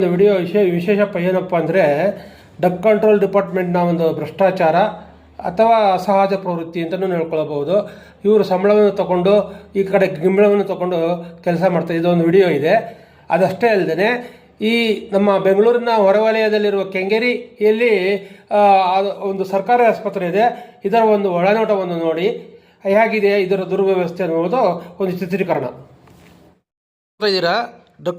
ಒಂದು ವಿಡಿಯೋ ವಿಶೇಷ ವಿಶೇಷಪ್ಪ ಏನಪ್ಪ ಅಂದರೆ ಡಕ್ ಕಂಟ್ರೋಲ್ ಡಿಪಾರ್ಟ್ಮೆಂಟ್ನ ಒಂದು ಭ್ರಷ್ಟಾಚಾರ ಅಥವಾ ಅಸಹಜ ಪ್ರವೃತ್ತಿ ಅಂತಲೂ ಹೇಳ್ಕೊಳ್ಬೋದು ಇವರು ಸಂಬಳವನ್ನು ತಗೊಂಡು, ಈ ಕಡೆ ಗಿಂಬಳವನ್ನು ತಗೊಂಡು ಕೆಲಸ ಮಾಡ್ತಾರೆ ಇದೊಂದು ವಿಡಿಯೋ ಇದೆ. ಅದಷ್ಟೇ ಅಲ್ಲದೆ ಈ ನಮ್ಮ ಬೆಂಗಳೂರಿನ ಹೊರವಲಯದಲ್ಲಿರುವ ಕೆಂಗೇರಿಯಲ್ಲಿ ಒಂದು ಸರ್ಕಾರಿ ಆಸ್ಪತ್ರೆ ಇದೆ. ಇದರ ಒಂದು ಒಳನೋಟವನ್ನು ನೋಡಿ, ಹೇಗಿದೆ ಇದರ ದುರ್ವ್ಯವಸ್ಥೆ ಅನ್ನುವುದು ಒಂದು ಚಿತ್ರೀಕರಣ.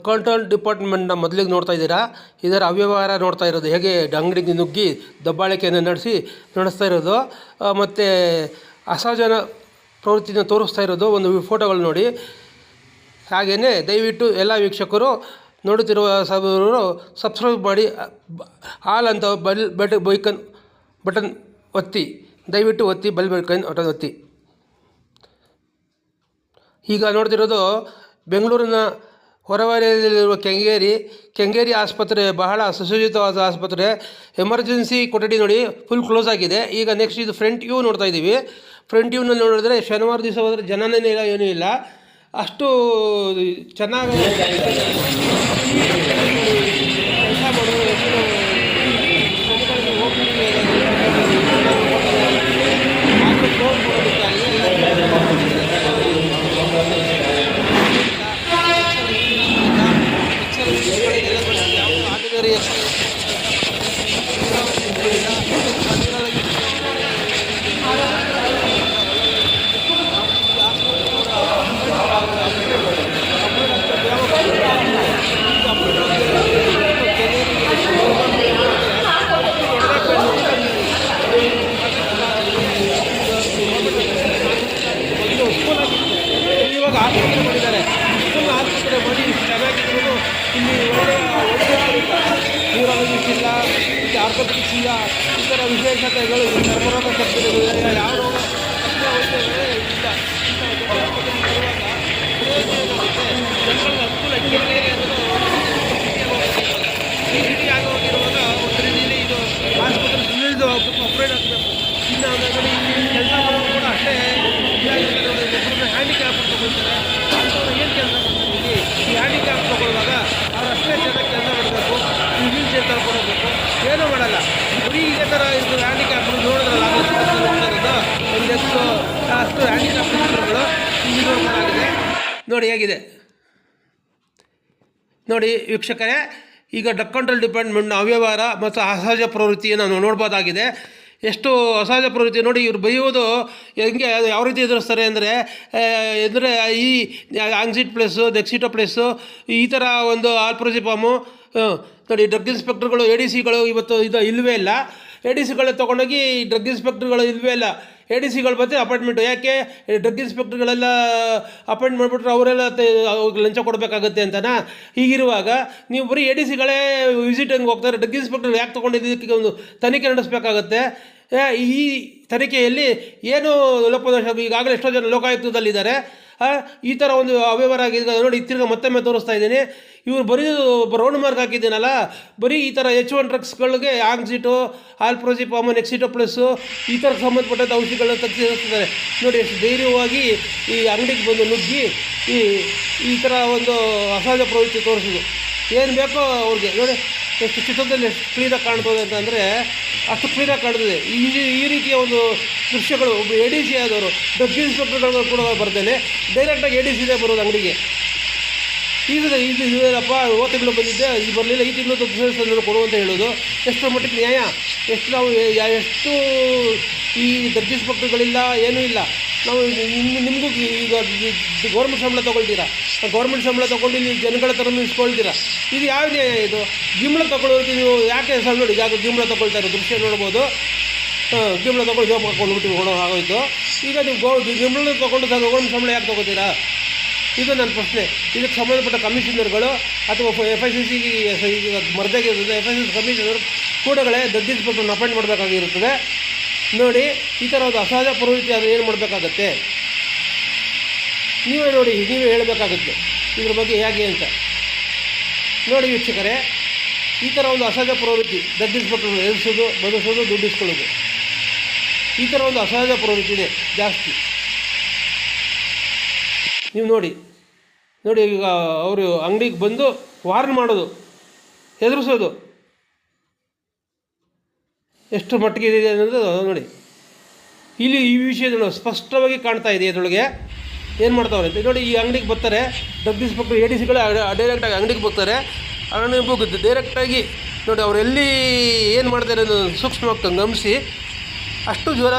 ಕಂಟ್ರೋಲ್ ಡಿಪಾರ್ಟ್ಮೆಂಟ್ನ ಮೊದಲಿಗೆ ನೋಡ್ತಾ ಇದ್ದೀರಾ? ಇದರ ಅವ್ಯವಹಾರ ನೋಡ್ತಾ ಇರೋದು. ಹೇಗೆ ಅಂಗಡಿಗೆ ನುಗ್ಗಿ ದಬ್ಬಾಳಿಕೆಯನ್ನು ನಡೆಸಿ ನಡೆಸ್ತಾ ಇರೋದು ಮತ್ತು ಅಸಹಜನ ಪ್ರವೃತ್ತಿನ ತೋರಿಸ್ತಾ ಇರೋದು ಒಂದು ಫೋಟೋಗಳು ನೋಡಿ. ಹಾಗೆಯೇ ದಯವಿಟ್ಟು ಎಲ್ಲ ವೀಕ್ಷಕರು ನೋಡುತ್ತಿರುವ ಸಭರು ಸಬ್ಸ್ಕ್ರೈಬ್ ಮಾಡಿ ಆಲ್ ಅಂತ ಬಲ್ ಬಟ್, ಬೈಕನ್, ಬಟನ್ ಒತ್ತಿ. ದಯವಿಟ್ಟು ಒತ್ತಿ, ಬಲ್ ಬೈಕನ್ ಬಟನ್ ಒತ್ತಿ. ಈಗ ನೋಡ್ತಿರೋದು ಬೆಂಗಳೂರಿನ ಹೊರವಲಯದಲ್ಲಿರುವ ಕೆಂಗೇರಿ ಕೆಂಗೇರಿ ಆಸ್ಪತ್ರೆ, ಬಹಳ ಸುಸಜ್ಜಿತವಾದ ಆಸ್ಪತ್ರೆ. ಎಮರ್ಜೆನ್ಸಿ ಕೊಠಡಿ ನೋಡಿ ಫುಲ್ ಕ್ಲೋಸ್ ಆಗಿದೆ. ಈಗ ನೆಕ್ಸ್ಟ್ ಇದು ಫ್ರಂಟ್ ವ್ಯೂ ನೋಡ್ತಾ ಇದ್ದೀವಿ. ಫ್ರಂಟ್ ವ್ಯೂನಲ್ಲಿ ನೋಡಿದ್ರೆ ಶನಿವಾರ ದಿವಸ ಹೋದರೆ ಜನನೇ ಇಲ್ಲ, ಏನೂ ಇಲ್ಲ. ಅಷ್ಟು ಚೆನ್ನಾಗಿ ಮಾಡೋದು ಇವಾಗ ಆಸ್ಪತ್ರೆ ಮಾಡಿದ್ದಾರೆ. ಆಸ್ಪತ್ರೆ ಮಾಡಿ ಚೆನ್ನಾಗಿದ್ರು ಇಲ್ಲಿ ಒಳ್ಳೆಯ ನ್ಯೂರಾಲಜಿಸ್ಟ್ ಮತ್ತು ಇಲ್ಲಿ ಆರ್ಥೋಪೆಡಿಕ್ಸ್ ಇಲ್ಲ ಈ ಥರ ವಿಶೇಷತೆಗಳು ಕರ್ಮರೋಗ ಶಬ್ದಗಳು ಯಾವ ರೋಗ ಇಲ್ಲ ಜನಗಳ ಈ ರೀತಿ ಒಂದು ರೀತಿಯಲ್ಲಿ ಇದು ಆಸ್ಪತ್ರೆ ಆಗಬೇಕು. ಕೆಲಸ ಮಾಡೋದು ಕೂಡ ಅಷ್ಟೇ ಹ್ಯಾಂಡಿಕ್ಯಾಪ್ ಅಂತ ಅಂಥವ್ರು ಏನು ಕೆಲಸ ಮಾಡ್ತಾರೆ ಇಲ್ಲಿ ಈ ಹ್ಯಾಂಡಿಕ್ಯಾಪ್ ತಗೊಳ್ಳುವಾಗ ಅವ್ರು ಅಷ್ಟೇ ಚೆನ್ನಾಗಿ ಕೆಲಸ ಮಾಡಬೇಕು ಈ ವೀಲ್ ಚೇರ್ ತಗೊಳ್ಬೇಕು ಏನೂ ಮಾಡಲ್ಲ ಇದೇ ಥರ ಇದು ಹ್ಯಾಂಡಿಕ್ಯಾಪ್ ನೋಡಿದ್ರಲ್ಲ ಒಂದಷ್ಟು ಅಷ್ಟು ಹ್ಯಾಂಡಿಕ್ಯಾಪ್ ಚಿತ್ರಗಳು ನೋಡ್ಬೋದಾಗಿದೆ ನೋಡಿ ಹೇಗಿದೆ. ನೋಡಿ ವೀಕ್ಷಕರೇ, ಈಗ ಡಕ್ ಕಂಟ್ರೋಲ್ ಡಿಪಾರ್ಟ್ಮೆಂಟ್ನ ಅವ್ಯವಹಾರ ಮತ್ತು ಅಸಹಜ ಪ್ರವೃತ್ತಿಯನ್ನು ನಾವು ನೋಡ್ಬೋದಾಗಿದೆ. ಎಷ್ಟು ಅಸಹಜ ಪ್ರವೃತ್ತಿ, ನೋಡಿ ಇವ್ರು ಬೈಯೋದು ಹೆಂಗೆ ಯಾವ ರೀತಿ ಎದುರಿಸ್ತಾರೆ ಅಂದರೆ ಅಂದರೆ ಈ ಆಂಗ್ಸಿಟ್ ಪ್ಲೇಸು ದೆಕ್ಸಿಟೋ ಪ್ಲೇಸು ಈ ಥರ ಒಂದು ಆಲ್ಪ್ರೋಸಿಪಾಮು ನೋಡಿ ಡ್ರಗ್ ಇನ್ಸ್ಪೆಕ್ಟರ್ಗಳು ಎ ಡಿ ಸಿಗಳು ಇವತ್ತು ಇದು ಇಲ್ಲವೇ ಇಲ್ಲ. ಎ ಡಿ ಸಿಗಳು ತೊಗೊಂಡೋಗಿ ಡ್ರಗ್ ಇನ್ಸ್ಪೆಕ್ಟರ್ಗಳು ಇಲ್ಲವೇ ಇಲ್ಲ. ಎ ಡಿ ಸಿಗಳು ಮತ್ತೆ ಅಪಾಯಿಂಟ್ಮೆಂಟು ಯಾಕೆ? ಡ್ರಗ್ ಇನ್ಸ್ಪೆಕ್ಟರ್ಗಳೆಲ್ಲ ಅಪಾಯಿಂಟ್ ಮಾಡಿಬಿಟ್ರೆ ಅವರೆಲ್ಲ ಅವ್ರಿಗೆ ಲಂಚ ಕೊಡಬೇಕಾಗುತ್ತೆ ಅಂತನಾ? ಹೀಗಿರುವಾಗ ನೀವು ಬರೀ ಎ ಡಿ ಸಿಗಳೇ ವಿಸಿಟ್ ಹಂಗೆ ಹೋಗ್ತಾರೆ. ಡ್ರಗ್ ಇನ್ಸ್ಪೆಕ್ಟರ್ ಯಾಕೆ ತೊಗೊಂಡಿದ್ದಕ್ಕೆ ಒಂದು ತನಿಖೆ ನಡೆಸಬೇಕಾಗತ್ತೆ. ಈ ತನಿಖೆಯಲ್ಲಿ ಏನು ಲೋಪದೋಷ ಈಗಾಗಲೇ ಎಷ್ಟೋ ಜನ ಲೋಕಾಯುಕ್ತದಲ್ಲಿದ್ದಾರೆ. ಈ ಥರ ಒಂದು ಅವ್ಯವಹಾರ ಆಗಿದೆ ನೋಡಿ ತಿರ್ಗ ಮತ್ತೊಮ್ಮೆ ತೋರಿಸ್ತಾ ಇದ್ದೀನಿ. ಇವ್ರು ಬರೀ ರೌಂಡ್ ಮಾರ್ಕ್ ಹಾಕಿದ್ದೀನಲ್ಲ, ಬರೀ ಈ ಥರ ಎಚ್ ಒನ್ ಡ್ರಗ್ಸ್ಗಳಿಗೆ ಆಕ್ಸಿಟು ಆಲ್ಪ್ರೋಜಿಪಾಮು ನೆಕ್ಸಿಟೋ ಪ್ಲಸ್ಸು ಈ ಥರ ಸಂಬಂಧಪಟ್ಟಂಥ ಔಷಧಿಗಳನ್ನ ತರಿಸಿರ್ತಾರೆ ನೋಡಿ ಎಷ್ಟು ಧೈರ್ಯವಾಗಿ ಈ ಅಂಗಡಿಗೆ ಬಂದು ನುಗ್ಗಿ ಈ ಈ ಥರ ಒಂದು ಅಸಹಜ ಪ್ರವೃತ್ತಿ ತೋರಿಸಿದ್ರು. ಏನು ಬೇಕೋ ಅವ್ರಿಗೆ. ನೋಡಿ ಎಷ್ಟು ಚಿತ್ರದಲ್ಲಿ ಎಷ್ಟು ಕ್ಲೀನಾಗಿ ಕಾಣ್ತದೆ ಅಂತಂದರೆ ಅಷ್ಟು ಕ್ಲೀನಾಗಿ ಕಾಣ್ತದೆ. ಈ ಈ ರೀತಿಯ ಒಂದು ದೃಶ್ಯಗಳು, ಒಬ್ಬ ಎ ಡಿ ಸಿ ಆದವರು ಡ್ರಗ್ ಇನ್ಸ್ಪೆಕ್ಟರ್ಗಳು ಕೂಡ ಬರ್ದೇನೆ ಡೈರೆಕ್ಟಾಗಿ ಎ ಡಿ ಸಿದೇ ಬರೋದು ಅಂಗಡಿಗೆ. ಈಗ ಇದು ಇದೇನಪ್ಪ ತಿಂಗಳು ಬಂದಿದ್ದೆ, ಇದು ಬರಲಿಲ್ಲ. ಈ ತಿಂಗಳು ದಿವಸ ಕೊಡು ಅಂತ ಹೇಳೋದು. ಎಷ್ಟರ ಮಟ್ಟಿಗೆ ನ್ಯಾಯ? ಎಷ್ಟು ನಾವು ಎಷ್ಟು ಈ ಡ್ರಗ್ ಇನ್ಸ್ಪೆಕ್ಟರ್ಗಳಿಲ್ಲ ಏನೂ ಇಲ್ಲ. ನಾವು ಇನ್ನು ನಿಮಗೂ ಈಗ ಗೌರ್ಮೆಂಟ್ ಸಂಬಳ ತೊಗೊಳ್ತೀರಾ? ಗೌರ್ಮೆಂಟ್ ಸಂಬಳ ತೊಗೊಂಡು ನೀವು ಜನಗಳ ಥರ ಇಸ್ಕೊಳ್ತೀರಾ ಇದು ಯಾವ ಇದು? ಗಿಂಬಳ ತೊಗೊಳ್ಳೋದು ನೀವು ಯಾಕೆ ಸಂಬಳ ನೋಡಿ ಯಾಕೆ ಗಿಂಬಳ ತೊಗೊಳ್ತಾ ಇರೋ ದೃಶ್ಯ ನೋಡ್ಬೋದು. ಗಿಂಬಳ ತೊಗೊಂಡು ಜೋಬ್ ಹಾಕೊಂಡು ಬಿಟ್ಟು ಹೊಡೋ ಆಗೋಯ್ತು. ಈಗ ನೀವು ಗೌ ಗಿಂಬಳ ತೊಗೊಂಡು ಗೌರ್ಮೆಂಟ್ ಸಂಬಳ ಯಾಕೆ ತೊಗೋತೀರಾ ಇದು ನನ್ನ ಪ್ರಶ್ನೆ. ಇದಕ್ಕೆ ಸಂಬಂಧಪಟ್ಟ ಕಮಿಷನರ್ಗಳು ಅಥವಾ ಎಫ್ ಐ ಸಿ ಸಿ ಮರ್ದಾಗಿರ್ತದೆ ಮರ್ದಾಗೆ ಎಫ್ ಐ ಸಿ ಕಮಿಷನರ್ ಕೂಡಗಳೇ ಇನ್ಸ್ಪೆಕ್ಟರ್ನ ಅಪಾಯಿಂಟ್ ಮಾಡಬೇಕಾಗಿರುತ್ತದೆ. ನೋಡಿ, ಈ ಥರ ಒಂದು ಅಸಹಜ ಪ್ರವೃತ್ತಿ ಆದರೆ ಏನು ಮಾಡಬೇಕಾಗತ್ತೆ? ನೀವೇ ನೋಡಿ, ನೀವೇ ಹೇಳಬೇಕಾಗುತ್ತೆ. ಇದ್ರ ಬಗ್ಗೆ ಹೇಗೆ ಅಂತ. ನೋಡಿ ವೀಕ್ಷಕರೇ, ಈ ಥರ ಒಂದು ಅಸಹಜ ಪ್ರವೃತ್ತಿ ಇನ್ಸ್ಪೆಕ್ಟರ್ ಎದುರಿಸೋದು ಬದುಕಿಸೋದು ದುಡ್ಡಿಸ್ಕೊಳ್ಳೋದು ಈ ಥರ ಒಂದು ಅಸಹಜ ಪ್ರವೃತ್ತಿ ಇದೆ, ಜಾಸ್ತಿ. ನೀವು ನೋಡಿ ನೋಡಿ ಈಗ ಅವರು ಅಂಗಡಿಗೆ ಬಂದು ವಾರ್ನ್ ಮಾಡೋದು ಎದುರಿಸೋದು ಎಷ್ಟು ಮಟ್ಟಿಗೆ ಇದೆ ಅನ್ನೋದು ನೋಡಿ. ಇಲ್ಲಿ ಈ ವಿಷಯಗಳು ಸ್ಪಷ್ಟವಾಗಿ ಕಾಣ್ತಾ ಇದೆ ಇದರೊಳಗೆ. ಏನು ಮಾಡ್ತಾವ್ರೆ ಅಂತ. ನೋಡಿ, ಈ ಅಂಗಡಿಗೆ ಬರ್ತಾರೆ. ಡಬ್ಬಿಸ್ ಇನ್ಸ್ಪೆಕ್ಟರ್ ಎ ಡಿ ಸಿಗಳು ಡೈರೆಕ್ಟಾಗಿ ಅಂಗಡಿಗೆ ಬರ್ತಾರೆ. ಅಂಗಡಿಗೆ ಹೋಗುತ್ತೆ. ಡೈರೆಕ್ಟಾಗಿ ನೋಡಿ, ಅವ್ರು ಎಲ್ಲಿ ಏನು ಮಾಡ್ತಾರೆ ಅನ್ನೋದು ಸೂಕ್ಷ್ಮವಾಗಿ ಗಮನಿಸಿ, ಅಷ್ಟು ಜ್ವರ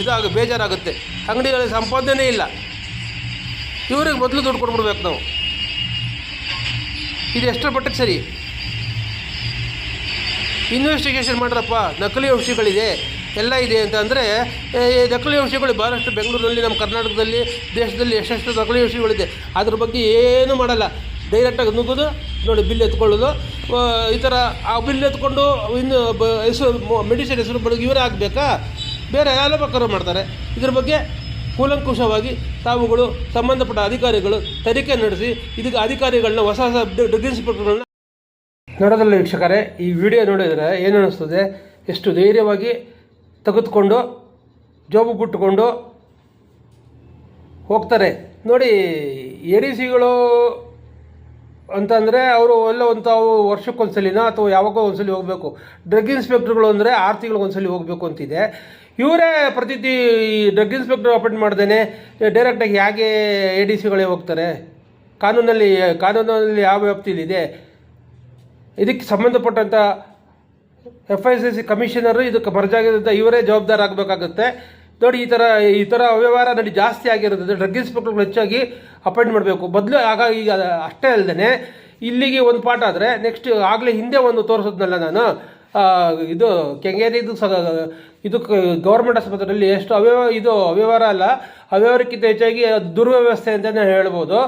ಇದಾಗ, ಬೇಜಾರಾಗುತ್ತೆ. ಅಂಗಡಿಗಳಲ್ಲಿ ಸಂಪಾದನೆ ಇಲ್ಲ. ಇವ್ರಿಗೆ ಮೊದಲು ದುಡ್ಡು ಕೊಟ್ಬಿಡ್ಬೇಕು ನಾವು. ಇದು ಎಷ್ಟರ ಮಟ್ಟಕ್ಕೆ ಸರಿ? ಇನ್ವೆಸ್ಟಿಗೇಷನ್ ಮಾಡ್ರಪ್ಪ, ನಕಲಿ ಔಷಧಿಗಳಿದೆ, ಎಲ್ಲ ಇದೆ ಅಂತ ಅಂದರೆ ನಕಲಿ ಔಷಧಿಗಳು ಭಾಳಷ್ಟು ಬೆಂಗಳೂರಿನಲ್ಲಿ, ನಮ್ಮ ಕರ್ನಾಟಕದಲ್ಲಿ, ದೇಶದಲ್ಲಿ ಎಷ್ಟೆಷ್ಟು ನಕಲಿ ಔಷಧಿಗಳಿದೆ. ಅದ್ರ ಬಗ್ಗೆ ಏನೂ ಮಾಡಲ್ಲ. ಡೈರೆಕ್ಟಾಗಿ ನುಗ್ಗೋದು, ನೋಡಿ ಬಿಲ್ ಎತ್ಕೊಳ್ಳೋದು ಈ ಥರ ಆ ಬಿಲ್ ಎತ್ಕೊಂಡು ಇನ್ನು ಬ, ಹೆಸರು ಮೆಡಿಸಿನ್ ಹೆಸರು ಬಡಗಿ ಇವರೇ ಆಗಬೇಕಾ? ಬೇರೆ ಯಾರೋ ಮಾಡ್ತಾರೆ. ಇದ್ರ ಬಗ್ಗೆ ಕೂಲಂಕುಷವಾಗಿ ತಾವುಗಳು ಸಂಬಂಧಪಟ್ಟ ಅಧಿಕಾರಿಗಳು ತನಿಖೆ ನಡೆಸಿ, ಇದಕ್ಕೆ ಅಧಿಕಾರಿಗಳನ್ನ ಹೊಸ ಹೊಸ ಡಿಗ್ರಿ ಇನ್ಸ್ಪೆಕ್ಟರ್ಗಳನ್ನ ನೋಡೋದಲ್ಲ ವೀಕ್ಷಕರೇ, ಈ ವಿಡಿಯೋ ನೋಡಿದರೆ ಏನು ಅನ್ನಿಸ್ತದೆ ಎಷ್ಟು ಧೈರ್ಯವಾಗಿ ತೆಗೆದುಕೊಂಡು, ಜೋಬು ಬಿಟ್ಟುಕೊಂಡು ಹೋಗ್ತಾರೆ. ನೋಡಿ, ಎ ಡಿ ಸಿಗಳು ಅಂತಂದರೆ ಅವರು ಎಲ್ಲ ಒಂದು ತಾವು ವರ್ಷಕ್ಕೊಂದ್ಸಲಿನ ಅಥವಾ ಯಾವಾಗೋ ಒಂದ್ಸಲಿ ಹೋಗಬೇಕು. ಡ್ರಗ್ ಇನ್ಸ್ಪೆಕ್ಟರ್ಗಳು ಅಂದರೆ ಆರು ತಿಂಗಳಿಗೆ ಒಂದ್ಸಲಿ ಹೋಗಬೇಕು ಅಂತಿದೆ. ಇವರೇ ಪ್ರತಿ ಡ್ರಗ್ ಇನ್ಸ್ಪೆಕ್ಟರ್ ಅಪಾಯಿಂಟ್ ಮಾಡ್ದೇನೆ ಡೈರೆಕ್ಟಾಗಿ ಹೇಗೆ ಎ ಡಿ ಸಿಗಳೇ ಹೋಗ್ತಾರೆ? ಕಾನೂನಲ್ಲಿ ಕಾನೂನಲ್ಲಿ ಯಾವ ವ್ಯಾಪ್ತಿಯಲ್ಲಿದೆ ಇದಕ್ಕೆ ಸಂಬಂಧಪಟ್ಟಂಥ F I C C commissioner ಇದಕ್ಕೆ ಮರ್ಜಾಗಿರೋದ್ರಿಂದ ಇವರೇ ಜವಾಬ್ದಾರ ಆಗಬೇಕಾಗುತ್ತೆ. ನೋಡಿ, ಈ ಥರ ಈ ಥರ ಅವ್ಯವಹಾರ ನಡಿ ಜಾಸ್ತಿ ಆಗಿರೋದ್ರಿಂದ ಡ್ರಗ್ ಇನ್ಸ್ಪೆಕ್ಟರ್ಗಳು ಹೆಚ್ಚಾಗಿ ಅಪಾಯಿಂಟ್ ಮಾಡಬೇಕು. ಬದಲು ಆಗ ಈಗ ಅಷ್ಟೇ ಅಲ್ಲದೆ ಇಲ್ಲಿಗೆ ಒಂದು ಪಾಠ ಆದರೆ ನೆಕ್ಸ್ಟ್ ಆಗಲೇ ಹಿಂದೆ ಒಂದು ತೋರಿಸಿದ್ನಲ್ಲ ನಾನು. ಇದು ಕೆಂಗೇರಿದು ಸ ಇದಕ್ಕೆ ಗೌರ್ಮೆಂಟ್ ಆಸ್ಪತ್ರೆಯಲ್ಲಿ ಎಷ್ಟು ಅವ್ಯವ ಇದು ಅವ್ಯವಹಾರ ಅಲ್ಲ, ಅವ್ಯವಹಾರಕ್ಕಿಂತ ಹೆಚ್ಚಾಗಿ ದುರ್ವ್ಯವಸ್ಥೆ ಅಂತಲೇ ಹೇಳ್ಬೋದು.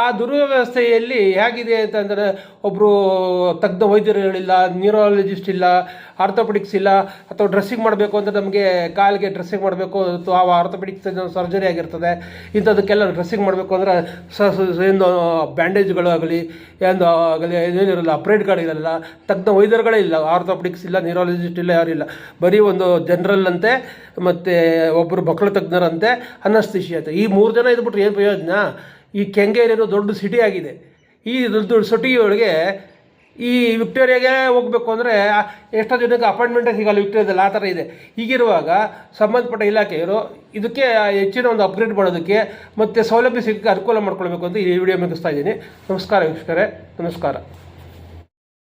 ಆ ದುರ್ವ್ಯವಸ್ಥೆಯಲ್ಲಿ ಹೇಗಿದೆ ಅಂತಂದರೆ ಒಬ್ಬರು ತಜ್ಞ ವೈದ್ಯರುಗಳಿಲ್ಲ ನ್ಯೂರಾಲಜಿಸ್ಟ್ ಇಲ್ಲ ಆರ್ಥೋಪೆಡಿಕ್ಸ್ ಇಲ್ಲ, ಅಥವಾ ಡ್ರೆಸ್ಸಿಂಗ್ ಮಾಡಬೇಕು ಅಂತ ನಮಗೆ ಕಾಲಿಗೆ ಡ್ರೆಸ್ಸಿಂಗ್ ಮಾಡಬೇಕು, ಅಥವಾ ಆ ಆರ್ಥೋಪೆಡಿಕ್ಸ್ ಸರ್ಜರಿ ಆಗಿರ್ತದೆ, ಇಂಥದಕ್ಕೆಲ್ಲ ಡ್ರೆಸ್ಸಿಂಗ್ ಮಾಡಬೇಕು ಅಂದರೆ ಏನು ಬ್ಯಾಂಡೇಜ್ಗಳು ಆಗಲಿ ಏನು ಆಗಲಿ, ಏನಿರಲ್ಲ ಅಪ್ರೇಟ್ಗಳಿರಲ್ಲ ತಜ್ಞ ವೈದ್ಯರುಗಳೇ ಇಲ್ಲ ಆರ್ಥೋಪೆಡಿಕ್ಸ್ ಇಲ್ಲ ನ್ಯೂರಾಲಜಿಸ್ಟ್ ಇಲ್ಲ ಯಾರಿಲ್ಲ ಬರೀ ಒಂದು ಜನರಲ್ ಅಂತೆ, ಮತ್ತು ಒಬ್ಬರು ಮಕ್ಕಳ ತಜ್ಞರಂತೆ ಅನಸ್ತಿಷಿಯಂತೆ ಈ ಮೂರು ಜನ ಇದ್ಬಿಟ್ರೆ ಏನು ಪ್ರಯೋಜನ? ಈ ಕೆಂಗೇರಿಯೋ ದೊಡ್ಡ ಸಿಟಿ ಆಗಿದೆ. ಈ ದೊಡ್ಡ ದೊಡ್ಡ ಸಿಟಿಯೊಳಗೆ ಈ ವಿಕ್ಟೋರಿಯಾಗೆ ಹೋಗಬೇಕು ಅಂದರೆ ಎಷ್ಟೋ ಜನಕ್ಕೆ ಅಪಾಯಿಂಟ್ಮೆಂಟೇ ಸಿಗಲ್ಲ ವಿಕ್ಟೋರಿಯಾದಲ್ಲಿ, ಆ ಥರ ಇದೆ. ಹೀಗಿರುವಾಗ ಸಂಬಂಧಪಟ್ಟ ಇಲಾಖೆಯವರು ಇದಕ್ಕೆ ಹೆಚ್ಚಿನ ಒಂದು ಅಪ್ಗ್ರೇಡ್ ಮಾಡೋದಕ್ಕೆ ಮತ್ತು ಸೌಲಭ್ಯ ಸಿಗೋಕ್ಕೆ ಅನುಕೂಲ ಮಾಡ್ಕೊಳ್ಬೇಕು ಅಂತ ಈ ವಿಡಿಯೋ ಮುಗಿಸ್ತಾ ಇದ್ದೀನಿ. ನಮಸ್ಕಾರ ವೀಕ್ಷಕರೇ. ನಮಸ್ಕಾರ.